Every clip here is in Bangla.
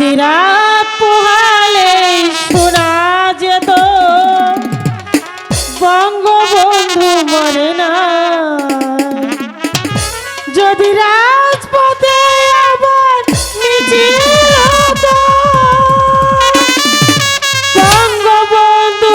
দিরা পোহালে শোনা যেত। বঙ্গবন্ধু মরে না। যদি রাজপথে আবার মিছিল হতো বঙ্গবন্ধু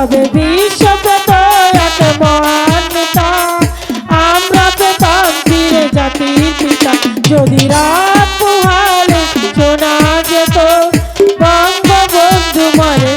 তবে বিশ্বকে দয়াত মহান্বিতা আমরা তো তান্ত্রির জাতির পিতা। যদি রাত পোহালে শোনা যেত, বঙ্গবন্ধু মরে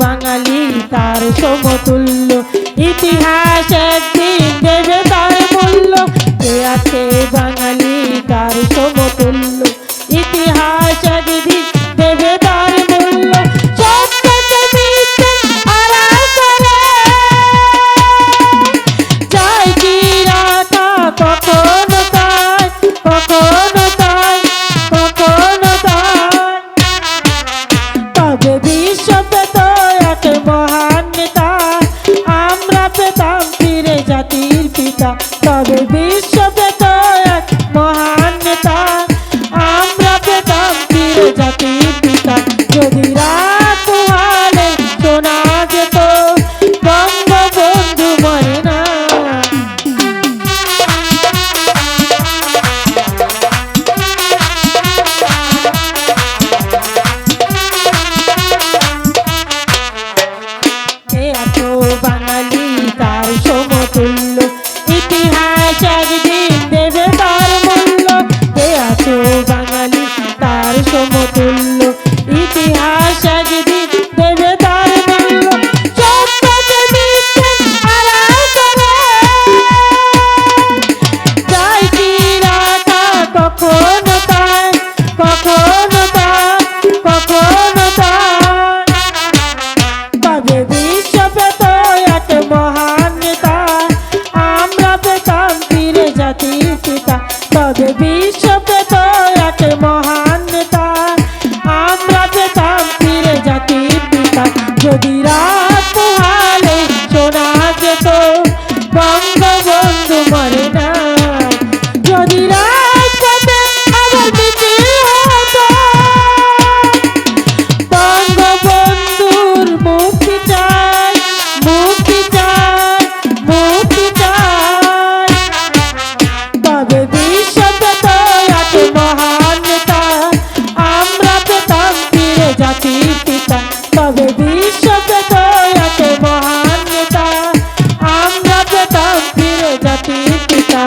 বাঙালি, তার সমতুল্য। ইতিহাস একদিন দেবে তার মূল্য। কে আছে বাঙালি তার সমতুল্য। চেষ্টা তবে পিতা